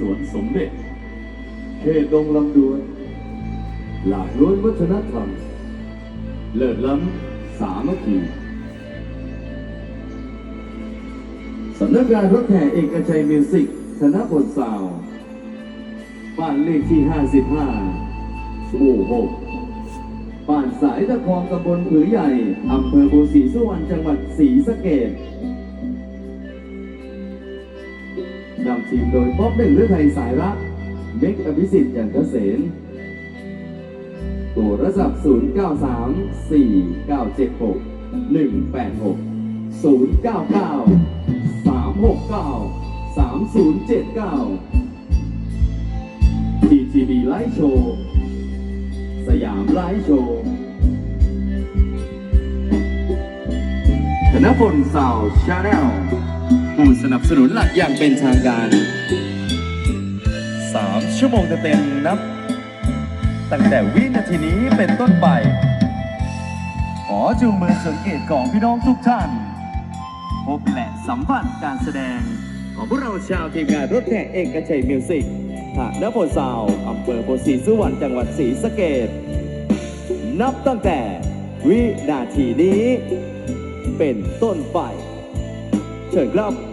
สวนสมเด็จเขตดงลำดวน หลากล้วนวัฒนธรรม เลิศล้ำสามัคคีสำนักงานรถแห่เอกชัยมิวสิกธนพลสาว บ้านเลขที่ 55หมู่6บ้านสายตะคองตำบลผือใหญ่อำเภอโพธิ์ศรีสุวรรณจังหวัดศรีสะเกษำทีมโดยป๊อบเด่นเรือไทยสายรักเมกอภิสิทธิ์จันทเสนโทรศัพท์093 4976 186 099 369 3079 TTB ไลฟ์โชว์ สยามไลฟ์โชว์ธนพลสาวชาแนล ผู้สนับสนุนหลักอย่างเป็นทางการ 3 ชั่วโมงเต็มๆนับ ตั้งแต่วินาทีนี้เป็นต้นไป ขอจูงมือสังเกตของพี่น้องทุกท่าน พบและสัมผัสการแสดง ของพวกเราชาวทีมงานรถแห่เอกชัยมิวสิกฐานพลสาวอำเภอโพธิ์ศรีสุวรรณจังหวัดศรีสะเกษนับตั้งแต่วินาทีนี้เป็นต้นไป เชิ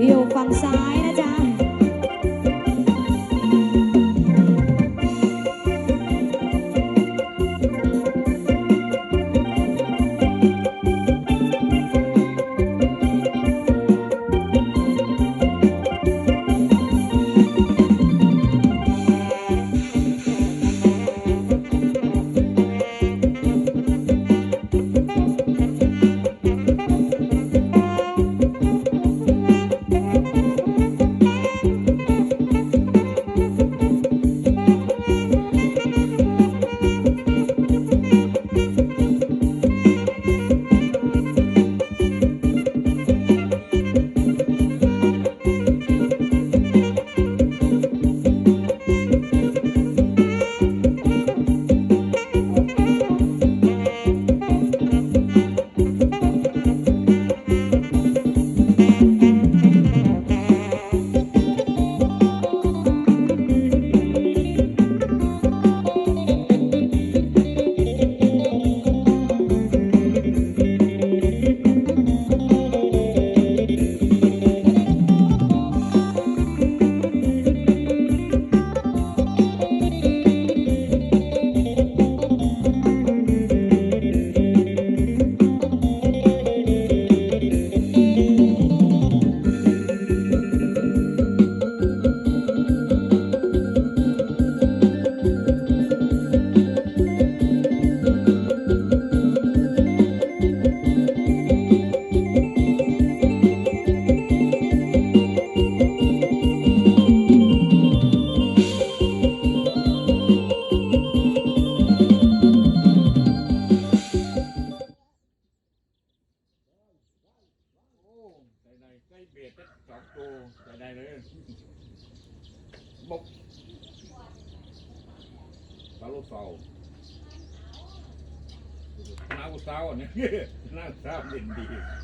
Yêu.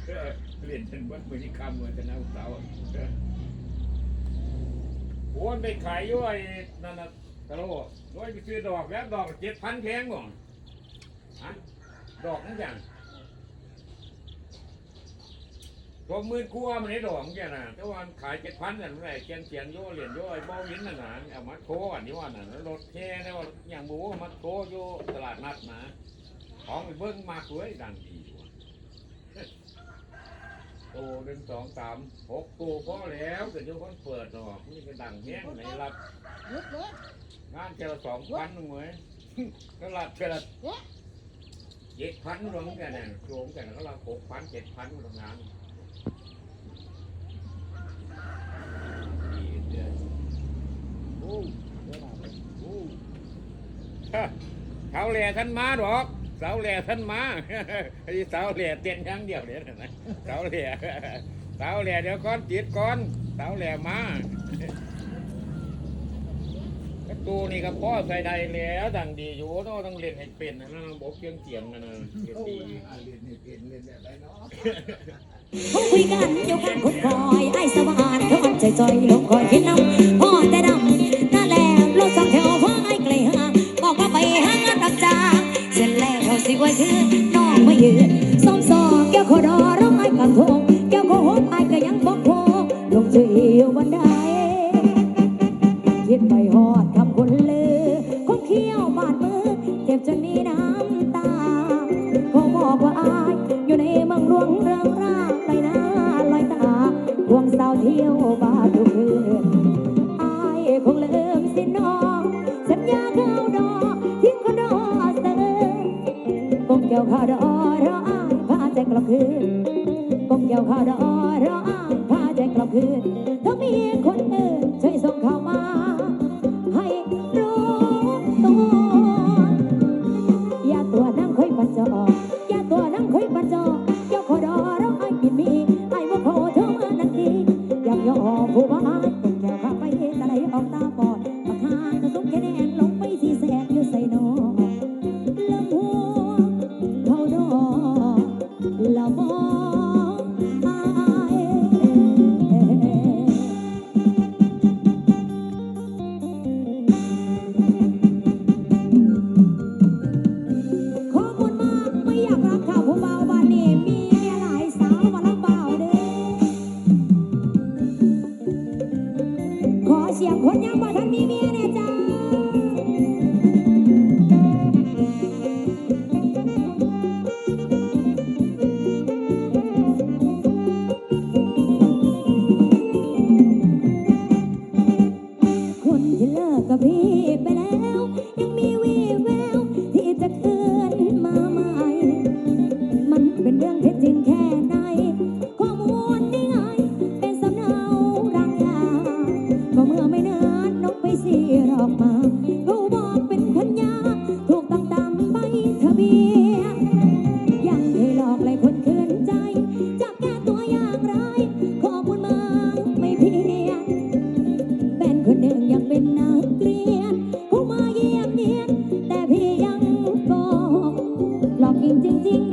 เรียนเรียนจนวัดมือที่คำเหมือนจะน้าอุตสาวโอ้ยไปขายยู่ไอ้นั่นน่ะกะโลร้อยไปซื้อดอกแล้วดอกเจ็ดพันแพงบ่ฮะดอกนั่นอย่างพอมื่นกลัวมันได้ดอกแกน่ะแต่ว่าขายเจ็ดพันนั่นแหละเกียนเขียนโยเหรียญโยไอ้บ่อวินนั่นน่ะเอามาโคอันนี้ว่าน่ะแล้วรถแค่แล้วอย่างบูมาโคอยู่ตลาดนัดนะของไปเบิ้งมากเลยดังดี ว่ะโตหนึ่งสองสามหกตัวพอแล้วเกิดโยคนเปิดดอกนี่ก็ดังแห้งไหนรับยุดเลยงานเจอสองพันหน่วยก็รับเจอเจ็ดพันรวมกันเนี่ยรวมกันก็รับหกพันเจ็ดพันทำงานดีเดือนโอ้โอ้ฮะเท้าแหล่ท่านมาดอก สาแหล่ท่านมาไอ้เสาแหล่เต้นอย่างเดียวเดี๋ยนะเสาแหล่เสาแหล่เดี๋ยวก้อนจิตก้อนเสาแหล่มากระตูนี่ก็พ่อใส่ใดแล้วดังดีอยู่ต้องต้องเรียนให้เป็นนะนะบอกเกียงเกียงนะนะเรียนดีเขาคุยกันอยู่กันคนคอยไอ้สวานเขามันใจจอยลงคอยคิดน้ำพ่อแต่ดำ ว่าเธอน้องไม่เยือ จริง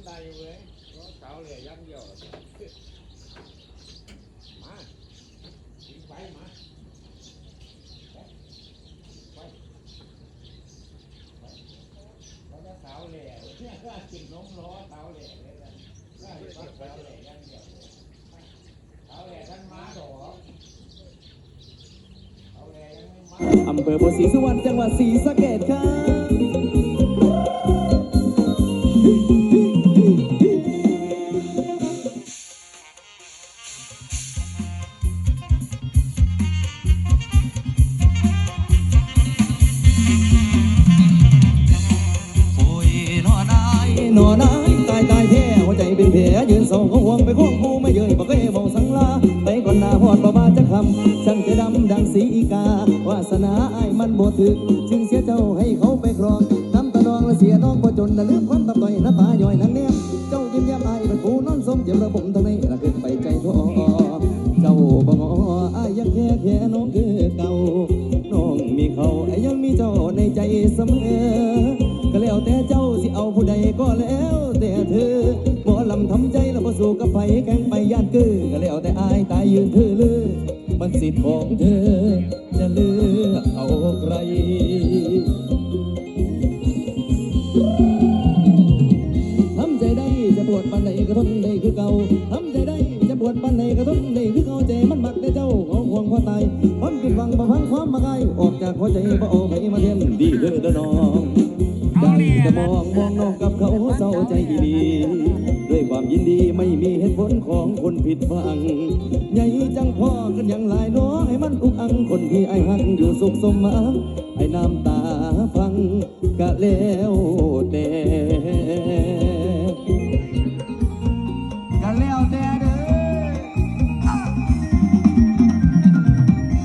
ยังเสียงกันได้อยู่เลยเพราะสาเหล่อยังเดียวมาถึงไปมาไปไปเราจะสาเหล่เนี่ยก็กินนมล้อสาเหล่เลยนะได้ปักสาเหล่ยังเดียวสาเหล่ท่านมาดอกสาเล่ยังไม่มาอำเภอโพธิ์ศรีสุวรรณจังหวัดศรีสะเกษครับ คำช่างจะดำดังสีกาวาสนาไอ้มันบ่ถึก จึงเสียเจ้าให้เขาไปครองทำตะนองและเสียน้องบ่จนน่ะลืมความตะต่อยน้าตาย่อยนางแนมเจ้ายิ้มแย้มไอายเป็นผู้นอนสมเจ็บระบมทางในละขึ้นไปใจท้อเจ้าบ่งออายยังแค่แค่น้องคือเก่าน้องมีเขาไอ้ยังมีเจ้าในใจเสมอก็แล้วแต่เจ้าสิเอาผู้ใดก็แล้วแต่เธอบ่ลำทำใจแล้วบ่สู้กับไผแข่งไปย่านกือก็แล้วแต่อายตายยืนถือลือมันสิทธิ์ของเธอ จะ สุขสมมา